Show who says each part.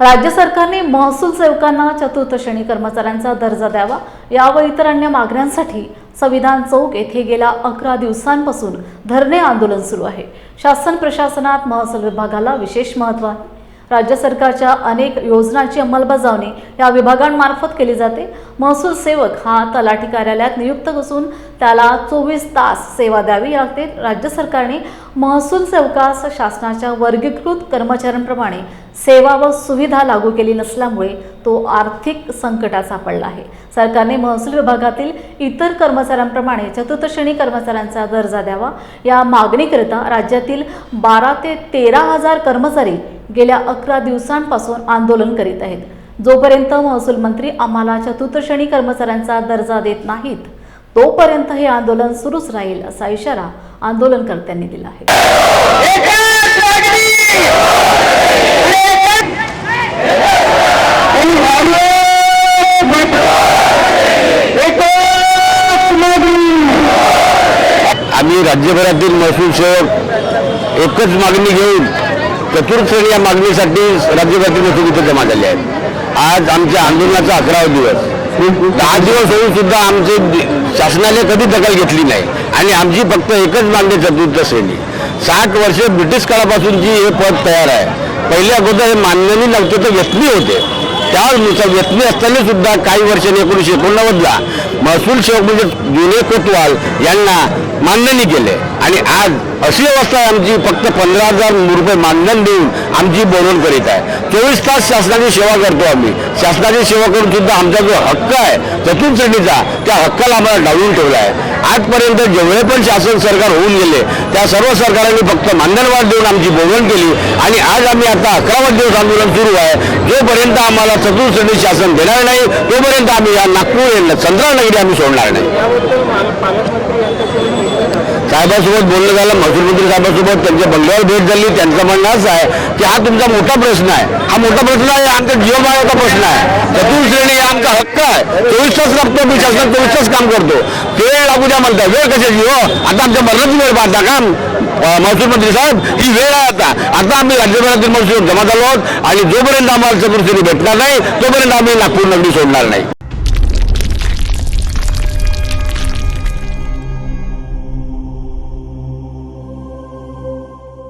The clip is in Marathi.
Speaker 1: राज्य सरकारने महसूल सेवकांना चतुर्थ श्रेणी कर्मचाऱ्यांचा दर्जा द्यावा. या व इतर अन्य मागण्यांसाठी संविधान चौक येथे गेल्या अकरा दिवसांपासून धरणे आंदोलन सुरू आहे. शासन प्रशासनात महसूल विभागाला विशेष महत्त्व आहे. राज्य सरकारच्या अनेक योजनांची अंमलबजावणी या विभागांमार्फत केली जाते. महसूल सेवक हा तलाठी कार्यालयात नियुक्त असून त्याला चोवीस तास सेवा द्यावी लागते. राज्य सरकारने महसूल सेवकास शासनाच्या वर्गीकृत कर्मचाऱ्यांप्रमाणे सेवा व सुविधा लागू केली नसल्यामुळे तो आर्थिक संकटात सापडला आहे. सरकारने महसूल विभागातील इतर कर्मचाऱ्यांप्रमाणे चतुर्थश्रेणी कर्मचाऱ्यांचा दर्जा द्यावा. या मागणीकरिता राज्यातील बारा ते तेरा हजार कर्मचारी गेल्या अकरा दिवसांपासून आंदोलन करीत आहेत. जोपर्यंत महसूल मंत्री आम्हाला चतुर्थश्रेणी कर्मचाऱ्यांचा दर्जा देत नाहीत तोपर्यंत हे आंदोलन सुरूच राहील असा इशारा आंदोलनकर्त्यांनी दिला आहे.
Speaker 2: आम्ही राज्यभरातील महसूल सेवक एकच मागणी घेऊन चतुर्थ या मागणीसाठी राज्यभरातील महसूल इथे जमा झाले आहेत. आज आमच्या आंदोलनाचा अकरावा दिवस. दहा दिवस होऊन सुद्धा आमचे शासनाने कधी दखल घेतली नाही. आणि आमची फक्त एकच मागणी चतुर्थ श्रेणी साठ वर्ष ब्रिटिश काळापासून जी हे पद तयार आहे पहिल्या अगोदर हे मान्यनी नव्हते तर व्यक्ती होते. त्यानुसार व्यक्ती असताना सुद्धा काही वर्षांनी एकोणीसशे एकोणनव्वदला महसूल सेवक म्हणजे जुने कोतवाल यांना मानधनी केले. आणि आज अशी अवस्था आहे आमची फक्त पंधरा हजार रुपये मानधन देऊन आमची बोलवण करीत आहे. चोवीस तास शासनाची सेवा करतो आम्ही. शासनाची सेवा करून सुद्धा आमचा जो हक्क आहे चतुर्थीचा त्या हक्काला आम्हाला डावून ठेवला आहे. आजपर्यंत जेवढे पण शासन सरकार होऊन गेले त्या सर्व सरकारांनी फक्त मानधनवाढ देऊन आमची बोलवण केली. आणि आज आम्ही आता अकरावा दिवस आंदोलन सुरू आहे. जोपर्यंत आम्हाला चतुर्थी शासन देणार नाही तोपर्यंत आम्ही या नागपूर चंद्रानगरी आम्ही सोडणार नाही. साहेबांसोबत बोलणं झालं महसूल मंत्री साहेबांसोबत त्यांच्या बंगल्यावर भेट झाली त्यांचं म्हणणं असं आहे की हा तुमचा मोठा प्रश्न आहे. हा मोठा प्रश्न आहे आमच्या जीवमानाचा प्रश्न आहे. चतुर्थ श्रेणी हा आमचा हक्क आहे. चोवीस तास लागतो मी शासनात चोवीस तास काम करतो. ते लागू द्या म्हणता वेळ कशाची हो? आता आमच्या मरणाची वेळ पाहता का? महसूल मंत्री साहेब ही वेळ आहे आता. आता आम्ही राज्यभरातील महसूल जमा झालो आहोत आणि जोपर्यंत आम्हाला चतुर्थ भेटणार नाही तोपर्यंत आम्ही नागपूर नगरी सोडणार नाही.